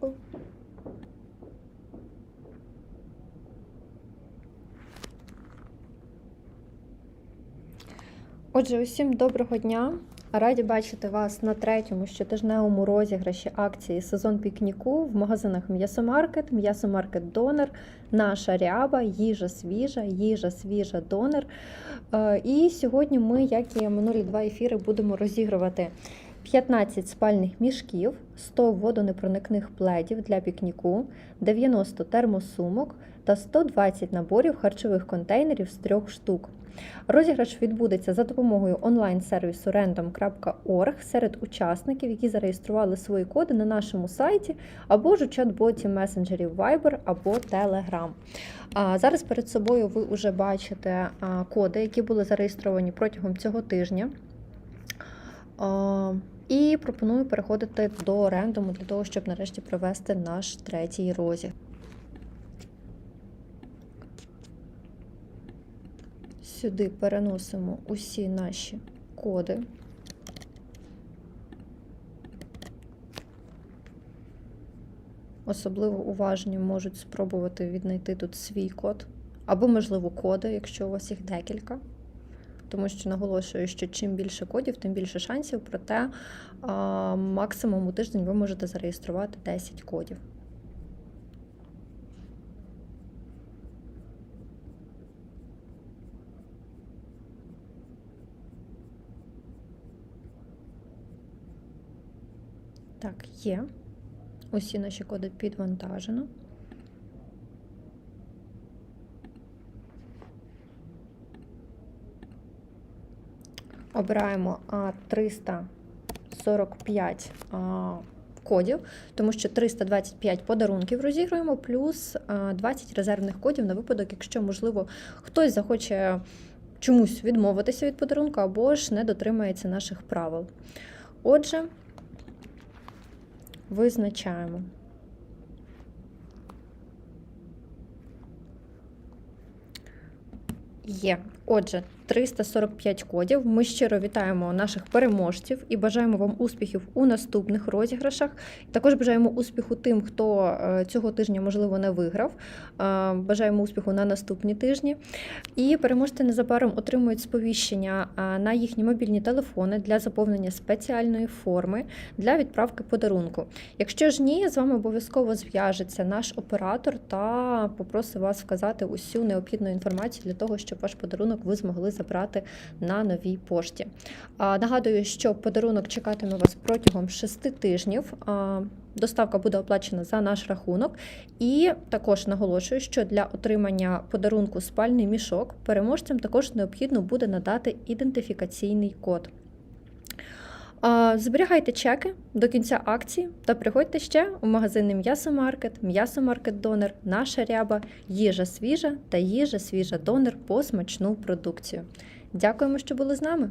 Дякую. Отже, усім доброго дня. Раді бачити вас на третьому щотижневому розіграші акції сезон пікніку в магазинах М'ясомаркет, М'ясомаркет Донор, наша ряба, їжа свіжа, їжа свіжа донор. Е, І сьогодні ми, як і минулі два ефіри, будемо розігрувати 15 спальних мішків, 100 водонепроникних пледів для пікніку, 90 термосумок та 120 наборів харчових контейнерів з трьох штук. Розіграш відбудеться за допомогою онлайн-сервісу random.org серед учасників, які зареєстрували свої коди на нашому сайті або ж у чат-боті месенджерів Viber або Telegram. А Зараз перед собою ви вже бачите коди, які були зареєстровані протягом цього тижня. Пропоную переходити до рендому для того, щоб нарешті провести наш третій розіграш. Сюди переносимо усі наші коди. Особливо уважні можуть спробувати віднайти тут свій код, або, можливо, коди, якщо у вас їх декілька. Тому що наголошую, що чим більше кодів, тим більше шансів, проте максимум у тиждень ви можете зареєструвати 10 кодів. Так, є. Усі наші коди підвантажено. Обираємо 345 кодів, тому що 325 подарунків розігруємо, плюс 20 резервних кодів на випадок, якщо, можливо, хтось захоче чомусь відмовитися від подарунку або ж не дотримається наших правил. Отже, визначаємо. Є. Отже, 345 кодів. Ми щиро вітаємо наших переможців і бажаємо вам успіхів у наступних розіграшах. Також бажаємо успіху тим, хто е, цього тижня, можливо, не виграв. Е, Бажаємо успіху на наступні тижні. І переможці незабаром отримують сповіщення е, на їхні мобільні телефони для заповнення спеціальної форми для відправки подарунку. Якщо ж ні, з вами обов'язково зв'яжеться наш оператор та попросить вас вказати усю необхідну інформацію для того, щоб ваш подарунок ви змогли забрати на новій пошті. Нагадую, що подарунок чекатиме вас протягом 6 тижнів. Доставка буде оплачена за наш рахунок. І також наголошую, що для отримання подарунку спальний мішок переможцям також необхідно буде надати ідентифікаційний код. Зберігайте чеки до кінця акції та приходьте ще у магазини М'ясомаркет, М'ясомаркет Донор, наша ряба, їжа свіжа та їжа свіжа донор по смачну продукцію. Дякуємо, що були з нами!